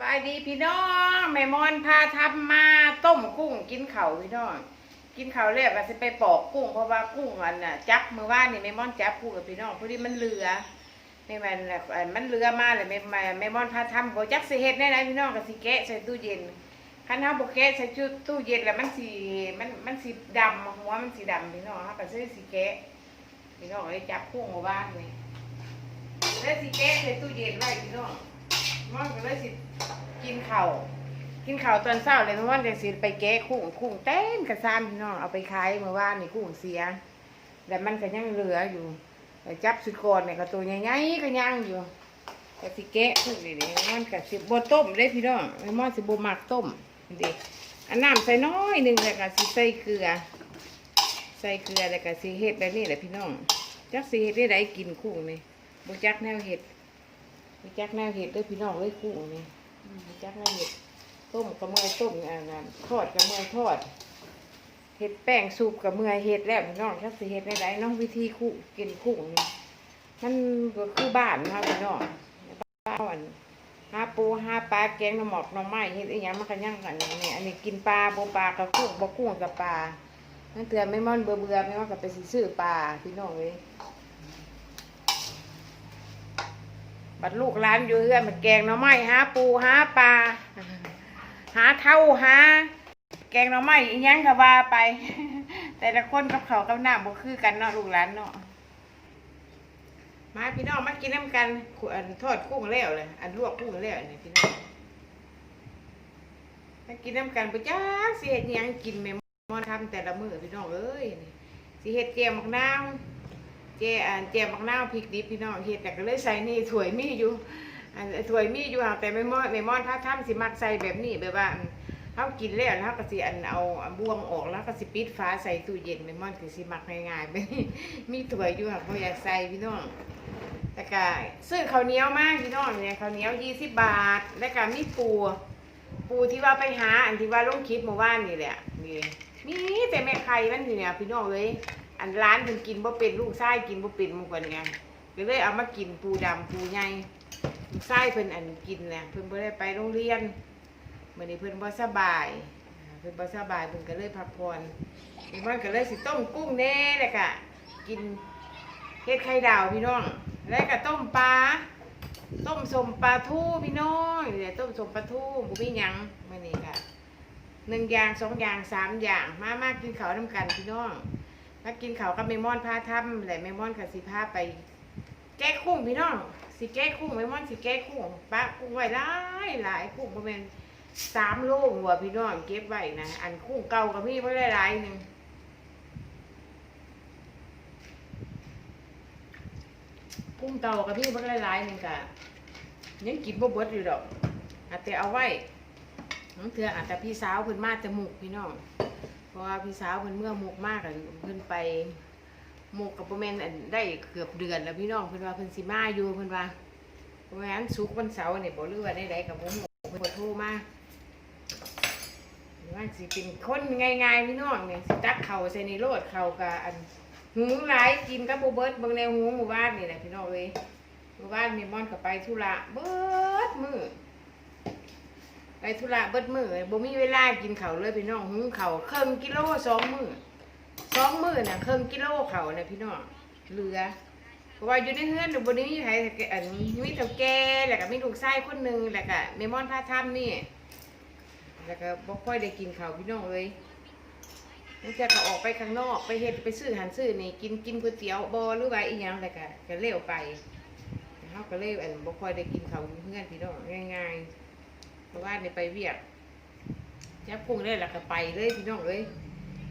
บายดีพี่น้องแม่มอนพาทำมาต้มกุ้งกินเข่าพี่น้อง กินเข่าวแล้วก็จะไปปอกกุ้งเพราะว่ากุ้งมันน่ะจับมือว่านี่แม่มอนจับกุ้งกับพี่น้องพอดีมันเหลือไม่มันน่ะเอ่อมันเหลือมาเลยแม่แม่แม่มอนพาทำโบจักสิเฮ็ดแน่ไหนพี่น้องก็สิแกะใส่ตู้เย็นคันเฮาโบแกะใส่ชุดตู้เย็นแล้วมันสิมันมันสิดำหัวมันสิดำพี่น้องเฮาก็สิสิแกะพี่น้องเลยจับกุ้งมาบ้านนี่แล้วสิแกะใส่ตู้เย็นไว้พี่น้อง มอนก็เลยสิกินข้าวกินข้าวตอนเช้าเลยเพราะว่าจะสิไปแกะกุ้งกุ้งเต้นกระซามพี่น้องเอาไปขายเมื่อวานนี่กุ้งเสียแต่มันก็ยังเหลืออยู่แต่จับสุดก่อนเนี่ยก็ตัวใหญ่ๆก็ยังอยู่แต่สิแกะกุ้งนี่ๆมันก็สิบต้มได้พี่น้องไอ้มอนสิบ่มักต้มดิอันน้ำใส่น้อยหนึ่งแล้วก็สิใส่เกลือ ใส่เกลือแล้วก็สิเฮ็ดแบบนี้แหละพี่น้องจักสิเฮ็ดได้ไดกินกุ้งนี่บ่จักแนวเฮ็ด มีจักแนวเห็ดด้วยพี่น้องเลยกุ้งนี่มีจักแนวเห็ดต้มกับเมือยต้มอ่านันทอดกับเมือยทอดเห็ดแป้งสูบกับเมือยเห็ดแล้วพี่น้องถ้าสิเห็ดได้ไดน้องวิธีคู่กินกุ้งนี่มันก็คือบ้านนะคะพี่น้องบ้านห้าปูห้าปลาแกงน่อหมอกน่อไม้เห็ดอีหยังมันก็ย่างกันนี้อันนี้กินปลาบ่ปลากับกุ้งบ่กุ้งกับปลานั่นเตือนไม่ม่อนเบื่อเบื่อไม่ว่ากับไปซื้อปลาพี่น้องเลย บัดลูกหลานอยู่เรือนมันแกงหน่อไม้หาปูหาปลาหาเท่าหาแกงหน่อไม้อีหยังก็ว่าไป แต่ละคนกับเขากับหน้ำบ่คือกันเนาะลูกหลานเนาะมาพี่น้องมากินน้ำกันขวอันทอดกุ้งแล้วเลยอันลวกกุ้งแล้วนี่พี่น้องมากินน้ำกันปะจ้าสิเฮ็ดยังกินแม่มอนทำแต่ละมือพี่น้องเอ้ยนี่สิเฮ็ดแกงมักนาว จอันเจมักนาวพริกดิบพี่น้องเฮ็ดแต่ก็เลยใส่นี่ถวยมีอยู่อันถวยมีอยู่ห่างแต่ไม่มอดไม่มอดถ้าทำสิมักใส่แบบนี้แบบว่าเฮากินแล้วแล้วก็สิอันเอาบวงออกแล้วก็สิปิดฝาใส่ตู้เย็นไม่มอดคือสิมักง่ายๆไปมีถวยอยู่ห่างบ่อยากใส่พี่น้องแต่ก็ซื้อข้าวเหนียวมากพี่น้องเนี่ยข้าวเหนียว20บบาท แล้วก็มีปู ปูที่ว่าไปหาอันที่ว่าลงคลิปเมื่อวานนี่แหละนี่มีแต่แม่ไข่มันนี่เนี่ยพี่น้องเลย อันร้านเพิ่นกินบ่เป็นลูกชายกินบ่เป็นมันกว่าไงก็เลยเอามากินปูดำปูใหญ่ลูกชายเพิ่นอันกินเนี่ยเพิ่นบ่ได้ไปโรงเรียนมื้อนี้เพิ่นบ่สบายอ่าเพิ่นบ่สบายเพิ่นก็เลยพักผ่อนมันก็เลยสิต้มกุ้งแน่แล้วก็กินเฮ็ดไข่ดาวพี่น้อง แล้วก็ต้มปลา ต้มสมปลาทูพี่น้องเนี่ยวต้มสมปลาทูบ่มีหยังมื้อนี้ค่ะหนึ่งอย่างสองอย่างสามอย่าง มามากินข้าวนํกันพี่น้อง มากินเขาวกับเมมอนพาทำแหละเมมอนกับสิพาไป แก้คุ้งพี่น้องสิแก้คุ้งเมมอนสิแก้คุ้งปะกุ้งไว้หลายหลายคุ้งประมาณสามโลหัวพี่น้องเก็บไว้นะอันคุ้งเก่ากับพี่ไว้หลายหนึ่งกุ้งเก่ากับพี่ไว้หลายหนึ่งกะยังกินบ่เบิดอยู่ดอกอาจจะเอาไว้น้องเถื่ออาจจะพี่สาวเพิ่นมาจมูกพี่น้อง เพราะว่าพี่สาวเพิ่นเมื่อมกมากอะเพิ่นไปมกกับประมาณอันได้เกือบเดือนแล้วพี่น้องเพิ่นว่าเพิ่นสิมาอยู่เพิ่นว่าประมาณสุกวันเสาร์เนี่ยบ่รู้ว่าได้ใดกับบ่ฮู้เพิ่นบ่โทรมาว่าสิเป็นคนง่ายๆพี่น้องเนี่ยสิตักเข้าวใส่ในโลดเข้าวกะอันหุงหลายกินกับโบเบิดเบิ่งแนวหุงหมู่บ้านนี่แหละพี่น้องเอ้ยหมู่บ้านมีมอนก็ไปธุระเบิร์ดมือ ไปธุระเบิดมือบ่มีเวลากินเขาเลยพี่น้องหุงข้าวครึ่งกิโลสองมือสองมือน่ะเครึ่งกิโลเขาวน่ะพี่น้องเหลือเพราะว่าอยู่ในเฮือนน่ะบ่ได้มีใครอันนี้มีเฒ่าแก่แล้วก็มีลูกชายคนหนึ่งแล้วก็แม่ม่อนพาทํนี่แล้วก็บ่ค่อยได้กินเขาพี่น้องเลยนั่จะก็ออกไปข้างนอกไปเฮ็ดไปซื้อหันซื้อนี่กินกินก๋วยเตี๋ยวบ่หรือว่าอีหยังแล้วก็ก็เร็วไปเฮาก็เลยอันบ่ค่อยได้กินเขาวอยู่เฮือนพี่น้องง่าย ๆ เพราะว่าเนี่ยไปเวียกจับกุ้งได้แล้วก็ไปเลยพี่น้องเลย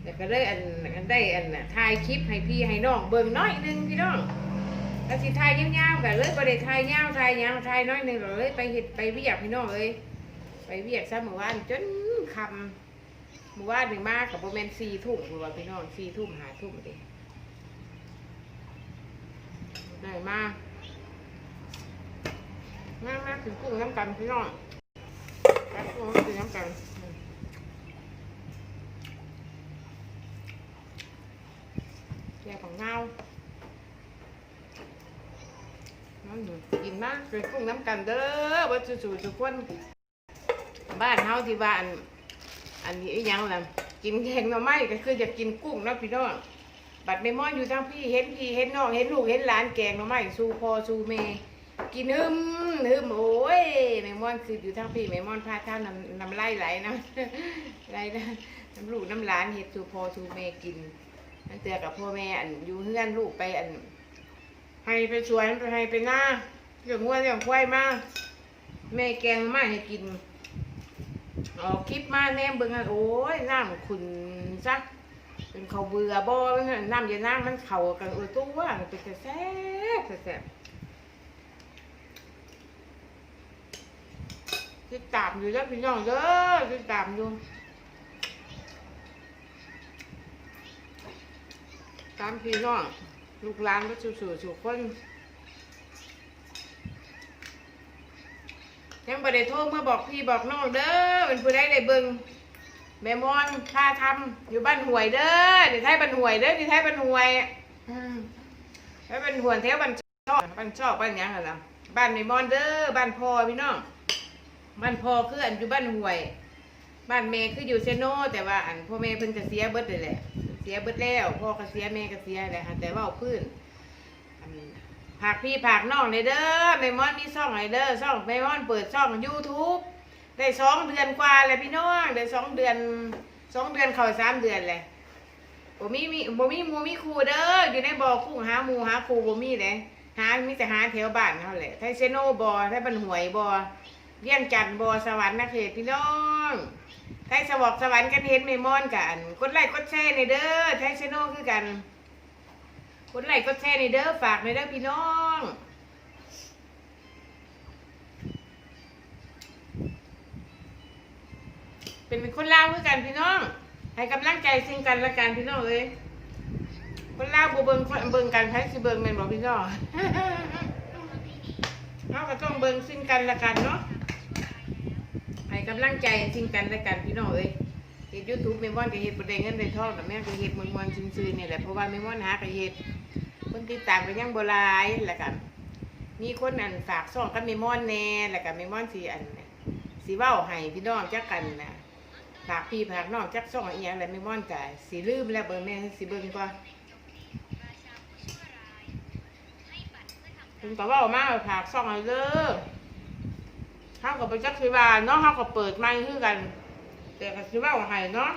แล้วก็เลยอันอันได้อันน่ะถ่ายคลิปให้พี่ให้น้องเบิ่งน้อยหนึงพี่น้องแล้วสิถ่ายยาวๆกันเลยบ่ได้ถ่ายยาวถ่ายยาวถ่ายน้อยหนึงเลยไปเฮ็ดไปเวียกพี่น้องเลยไปเวียกซะเมื่อวานจนค่ำเมื่อวานหนี่งมากับบ่แม่น4ทุ่มพุ่นว่าพี่น้อง4ทุ่ม5ทุ่มเด้ได้มามามาถึงกุ้งน้ำกันพี่น้อง ครับผมกินน้ำกันแย่ของเงาน้ำหนึ่งกินมากเกินกุ้งน้ำกันเด้อว่าจู่ๆทุกคน บ้านเฮาที่ว่านอันนี้อีหยังล่ะกินแกงหน่อไม้ก็คือจะกินกุ้งนะพี่น้องบัดแม่มอนอยู่ทางพี่เห็นพี่เห็นน้องเห็นลูกเห็นหลานแกงหน่อไม้สู่พ่อสู่แม่กินหึม หึมโอ้ยแม่มอนคืออยู่ทางพี่แม่มอนพาท่าน้ำน้ำลายไหลนะไหลนะน้ำลูกน้ำหลานเฮ็ดสูพอสูแม่กินนั่นเตือกับพ่อแม่อันอยู่เฮือนลูกไปอันให้ไปสวนไปให้ไปหน้าเรื่องวัวเรื่องควายมาแม่แกงมาให้กินออกคลิปมาแนมเบิ่งโอ้ยน้ำขุนซักเป็นเขาเบื่อบ่น้ำเย็นน้ำมันเข่ากันเออตู้ว่ามันเป็นแต่แซ่บแซ่บ ติดตามอยู่แล้วพี่น้องเด้อติดตามอยู่ตามพี่น้องลูกหลานก็สู่สู่สู่คนยังบ่ได้โทรมาบอกพี่บอกน้องเด้อเป็นผู้ใดได้เบิ่งแม่มอนค่าทำอยู่บ้านห่วยเด้อนี่ไทยบ้านห่วยเด้อนี่ไทยบ้านห่วยอืมไทยบ้านห่วยแถวบ้านชอบบ้านชอบบ้านยังหั่นล่ะบ้านแม่มอนเด้อบ้านพ่อพี่น้อง บ้านพ่อคืออันอยู่บ้านห่วย บ้านแม่คืออยู่เซโนแต่ว่าอันพ่อแม่เพิ่นจะเสียเบิดเลยแหละ เสียเบิดแล้ว พ่อก็เสียแม่ก็เสียแหละค่ะแต่ว่าเอาพื้นอันผากพี่ผากน้องเลยเด้อแม่มอนมีช่องไหนเด้อช่องแม่มอนเปิดช่อง YouTube ได้สองเดือนกว่าแล้วพี่น้องได้สองเดือนสองเดือนเข้าสามเดือนเลยบ่มีมีบ่มีมูมีครูเด้ออยู่ในบ่อกุ้งหามูหาครูบ่มีเลยหามีแต่หาแถวบ้านเขาแหละไทเซโนบ่อไทบันหวยบ่อ เวียงจันบอสวรรค์นะเขตพี่น้องไทยสวอกสวรรค์กันเห็นไม่มอนกันกดไลค์กดแชร์ในเด้อไทยชโนคือกันกดไลค์กดแชร์ในเด้อฝากในเด้อพี่น้องเป็นคนลาวคือกันพี่น้อง ให้กำลังใจซึ่งกันและกันพี่น้องเอ้ยคนลาวบ่เบิงคนเบิงกันไผสิเบิงแม่นบ่พี่น้องเฮาก็ต้องเบิงซึ่งกันและกันเนาะ ให้กำลังใจสิ่งกันและกันพี่น้องเอ้ยเฮ็ดยูทูบแม่ม่อนก็เฮ็ดบ่ได้เงินได้ทองแต่แม่ก็เฮ็ดมวนๆซื่อๆนี่แหละเพราะว่าแม่ม่อนหาก็เฮ็ดคนติดตามก็ยังบ่หลายแล้วก็มีคนอันฝากซ่องกับแม่ม่อนแน่แล้วก็แม่ม่อนสิอันสิเว้าให้พี่น้องจักกันน่ะฝากพี่ฝากน้องจักซ่องอีหยังแล้วแม่ม่อนก็สิลืมแล้วเบิ่งแม่สิเบิ่งก่อนเพิ่นก็เว้ามาว่าฝากซ่องให้เด้อ เขาก็ไปจักสิว่าเนาะเขาก็เปิดไม้คือกัน แต่ก็สิว่าให้เนาะ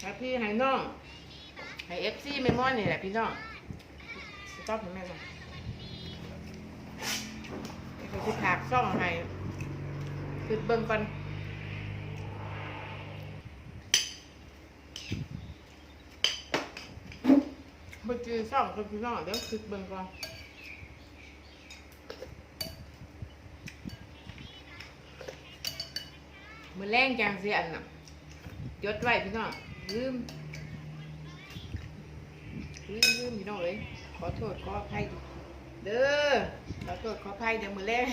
ให้พี่ให้น้องให้เอฟซีเมมอนนี่แหละพี่น้องสต๊อปให้แม่ก่อนเดี๋ยวก็สิผากซ่องให้คือเบิ่งก่อนเมื่อกี้ซ่องคือพี่น้องเดี๋ยวคือเบิ่งก่อน มือแรงจังเสียอันน่ะจดไว้พี่น้องลืมลืมลืมพี่น้องเลยขอโทษขออภัยเด้อขอโทษขออภัยเดี๋ยวมือแรง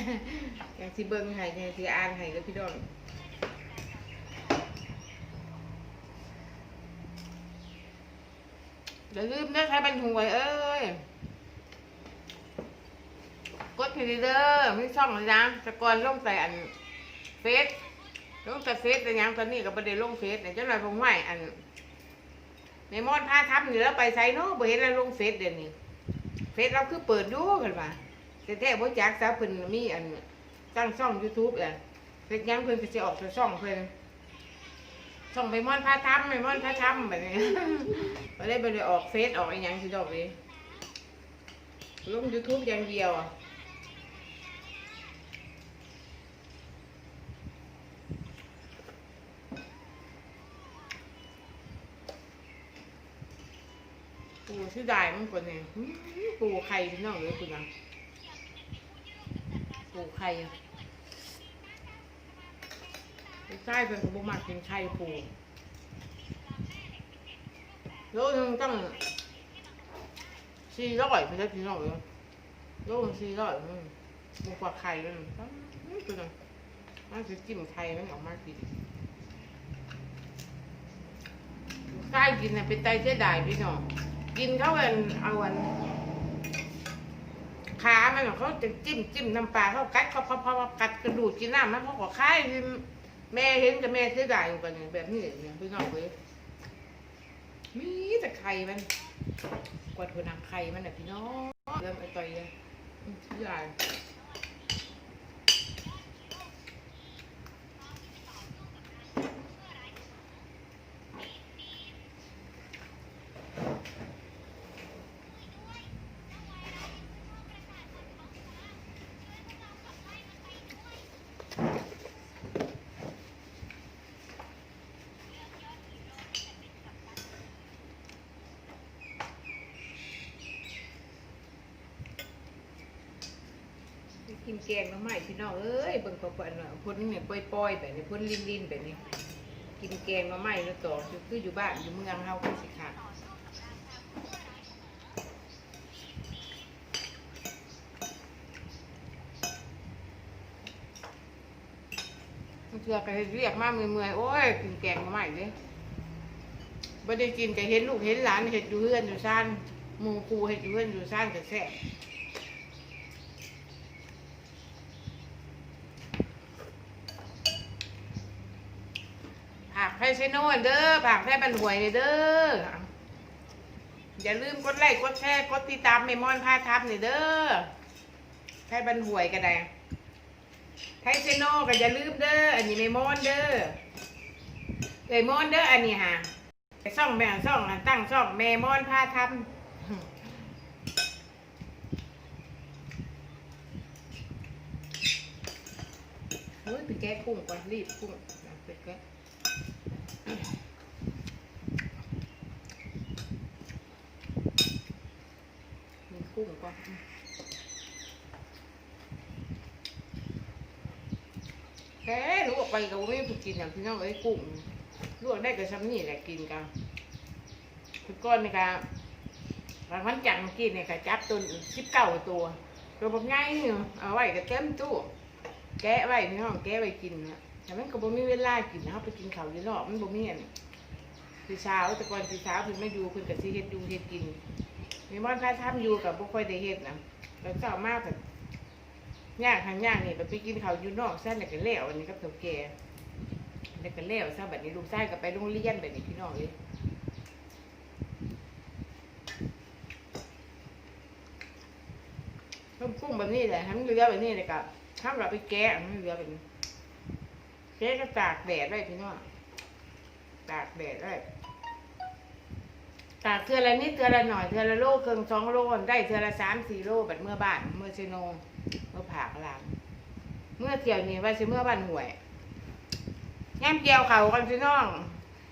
อย่างสิเบิ่งให้อย่างสิอ่านให้เด้อพี่น้องอย่าลืมนะใช้บันหวยเอ้ยกดพีเด้อไม่ช่องเลยนะสกอนลงใส่อันเฟซ ลงแต่เฟซแต่ยังตอนนี้ก็ประเด็นลงเฟซเนี่ยเจ้าหน่อยผมไหวอันในมอดพาทับอยู่แล้วไปไซโน่บ่เห็นแล้วลงเฟซเดี๋ยวนี้เฟซเราคือเปิดดูกันว่าแต่แท้บ่จักซะเพิ่นมีอันตั้งช่อง YouTube อะเฟซยังเพิ่นก็สิออกแต่ช่องเพิ่นช่องไปมอนพาทับไปมอนพาทับแบบนี้บ่ได้บ่ได้ออกเฟซออกอีหยังสิดอกเลยลง YouTube อย่างเดียวอะ ปูชื่อดายมันคนเนี่ยปูไข่พี่น้องเลยคุณนะปูไข่อะใช่เป็นขบมักกินไข่ปูโลนึงต้องสี่ร้อยพี่ได้พี่น้องเลยโลนึงสี่ร้อยมปูกว่าไข่เลยคุณนะมันจะจิ้มไข่มันออกมากินใช่กินเนี่ยเป็นไตเสียดายพี่น้อง กินเขาเป็นเอาอันขามันเขาจะจิ้มจิ้มน้ำปลาเขากัดเขาเขาเขากัดกระดูกกินน้ำมันเขาก็คายแม่เห็นกับแม่เสียดายอยู่กันเนี่ยแบบนี้เนี่ยพี่น้องเลยมีแต่ไข่มันกวาดหัวหนังไข่มันน่ะพี่น้องเริ่มไอต่อยเลยเสียดาย กินแกงน้ำใหม่พี่น้องเอ้ยเบิ่งเขาเปิดหน่อยพ่นเนี่ยปล่อยๆแบบนี้พ่นลิ้นๆแบบนี้ กินแกงน้ำใหม่แล้วต่อคืออยู่บ้านอยู่เมืองเฮาคือสิค่ะเพื่อก็เฮ็ดเรียกมาเมื่อยๆโอ้ยกินแกงน้ำใหม่เลยบ่ได้กินก็เห็นลูกเห็นหลานเฮ็ดอยู่เฮือนอยู่ซ่านมู่ครูเฮ็ดอยู่เฮือนอยู่ซ่านก็แซ่บ ผักไพเซ โน่เด้อผักไพบันหวยเด้อ อย่าลืมกดไลค์กดแชร์กดติดตามเมมอนพาทับเด้อไพบันหวยก็ได้ไพเซโน่ก็อย่าลืมเด้อ อันนี้เมมอนเด้อเมมอนเด้อ อันนี้ฮะไปซ่องแบ่งซ่องตั้งซ่องเมมอนพาทับเฮ้ยไปแกะกุ้งก่อนรีบกุ้ง มีกุ้งก่อนแค่ลวกไปกับไม่ผูกกินอย่างพี่น้องเอ้กุ้งลวกได้กับซ้ำนี่แหละกินกันคือก้อนนี่ค่ะบางวันจันทร์กินเนี่ยค่ะจับตัวสิบเก้าตัวตัวแบบง่ายเนาะเอาไว้ก็เต็มตู้แกะไว้พี่น้องแกะไว้กินนะ แต่มันก็บ่มีเวลากินนะเขาไปกินข้าวอยี่นอกมันบ่มีอันคือเช้าแต่ก่อนคือเช้าเพิ่นไม่อยู่เพิ่นก็สิเฮ็ดดูเฮ็ดกิน มีบ้านพระทำอยู่กับบุคคลได้เฮ็ดนะแล้วเจ้ามากแบบย่างทางย่างนี่ไปกินข้าวอยู่นอกแซ่นแล้วก็แล้วอันนี้กับเถ่าแก่แล้วก็แล้วซะบัดนี้ลูกชายก็ไปโรงเรียนแบบนี้พี่น้องเลยต้มกุ้งแบบนี้แหละทั้งเรือแบบนี้เลยกับถ้าเราไปแกะมันเรือแบบนี้ แกะก็ตากแดดได้พี่น้องตากแดดได้ตากเทือละนิดเทือละหน่อยเทือละโลเกิงสองโลได้เทือละสามสี่โลแบัดเมื่อบ้าน เมื่อเชโนเมื่อผากลางเมื่อเที่ยวนี้ว่าสิเมื่อบ้านห่วยแง้มเกี่ยวเขากันพี่น้อง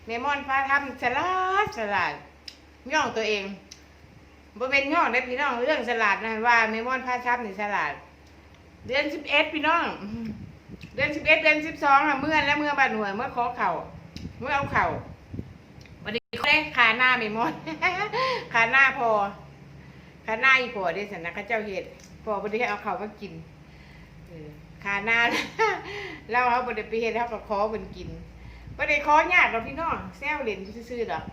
เมมอนพาทำสลัดสลัดย่องตัวเองบ่เป็นย่องได้พี่น้องเรื่องสลัดนะว่าเมมอนพาทำนี่สลัดเดือนสิบเอ็ดพี่น้อง เดือนสิบเอ็ดเดือนสิบสองอะเมื่อและเมื่อบานห่วยเมื่อขอเข่าเมื่อเอาเข่าวันนี้เขาได้ขาหน้าไม่หมด ขาหน้าพอขาหน้าอีพอได้สันนะข้าเจ้าเห็ดพอวันนี้เอาเข่ามากินขาหน้าเราเอาบไดไปเห็ดเขาก็ขอเพิ่นกินบไดขอยากเราพี่น้องแซวเล่นซื่อๆดอก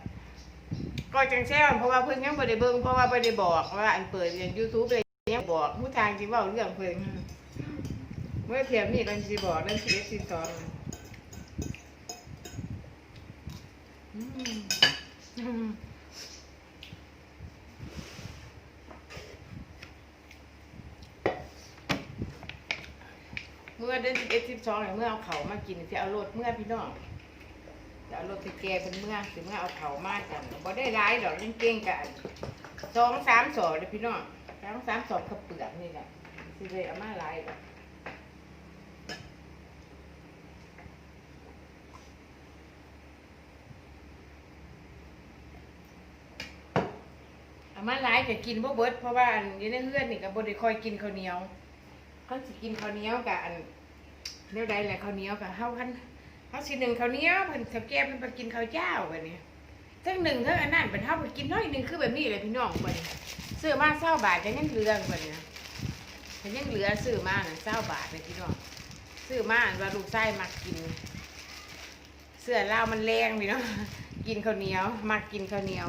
ก็จังแซวเพราะว่าเพิ่นยังบ่ได้เบิ่งเพราะว่าบ่ได้บอกว่าอันเปิดอย่าง YouTube เลยยังบอกผู้ทางสิเว้าเรื่องเพิ่น เมื่อเพียงนี้กันสิบอกเรื่องชีวิตสิสองนะอืมอืมเมื่อเดือนสิบเอ็ดสิบสองเนี่ยเมื่อเอาเขามากินที่เอารถเมื่อพี่น้องจะเอารถไปแกเป็นเมื่อถึงเมื่อเอาเขามากันบ่ได้ร้ายดอกยังเก่งกันสองสามสอเลยพี่น้องสองสามสอขับเปลือกนี่แหละสิเลยเอามาหลายดอกเอา มาหลายก็กินบ่เบิดเพราะว่าอันนี้ในเฮือนนี่ก็บ่ได้ค่อยกินข้าวเหนียวเขาสิกินข้าวเหนียวกับอันแนวใดแหละข้าวเหนียวกับเฮาคันเฮาสิหนึ่งข้าวเหนียวเพิ่นถ้าแก้เพิ่นไปกินข้าวเจ้าบัดนี้ทั้งหนึ่งทั้งอันนั้นเป็นเฮาไปกินน้อยหนึ่งคือแบบนี้เลยพี่น้องบัดนี้ซื้อมา20บาทยังเหลือบัดนี้ยังเหลือซื้อมาน่ะ20บาทเลยพี่น้องซื้อมาว่าลูกชายมักกิน เสื้อเลามันแรงพี่น้องกินข้าวเหนียวมักกินข้าวเหนียว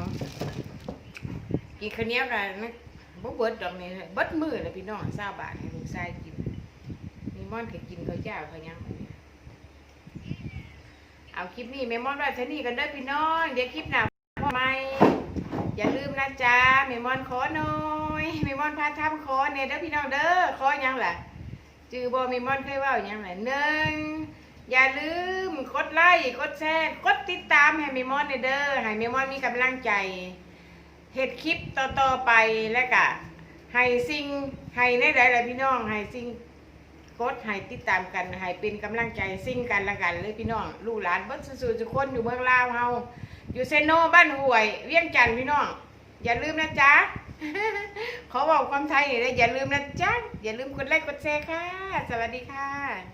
กินข้าวเหนียวกันบ่เบิดดอกนี่เบิดมือเลยพี่น้อง20บาทให้ลูกชายกินมีม่อนก็กินข้าวเจ้าข้าวยังเอาคลิปนี้แม่มอนไว้เท่านี้กันเด้อพี่น้อง เดี๋ยวคลิปหน้าพ่อใหม่อย่าลืมนะจ๊ะแม่มอนขอหน่อยแม่มอนพาทำขอเนี่ยเด้อพี่น้องเด้อขอยังล่ะจือบ่แม่มอนเคยว่าหยังล่ะหนึ่งอย่าลืมกดไลค์กดแชร์กดติดตามให้แม่มอนเด้อให้แม่มอนมีกำลังใจ เฮ็ดคลิปต่อๆไปแล้วก็ให้สิ่งให้ในหลายๆพี่น้องให้สิ่งกดให้ติดตามกันให้เป็นกำลังใจสิ่งกันละกันเลยพี่น้องลูกหลานเบิ้สู่ทุกคนอยู่เมืองลาวเฮาอยู่เซโนบ้านห้วย เวียงจันทน์พี่น้อง อย่าลืมนะจ๊ะขอบอกความไทยหน่อยนะอย่าลืมนะจ๊ะอย่าลืมกดไลค์กดแชร์ค่ะ สวัสดีค่ะ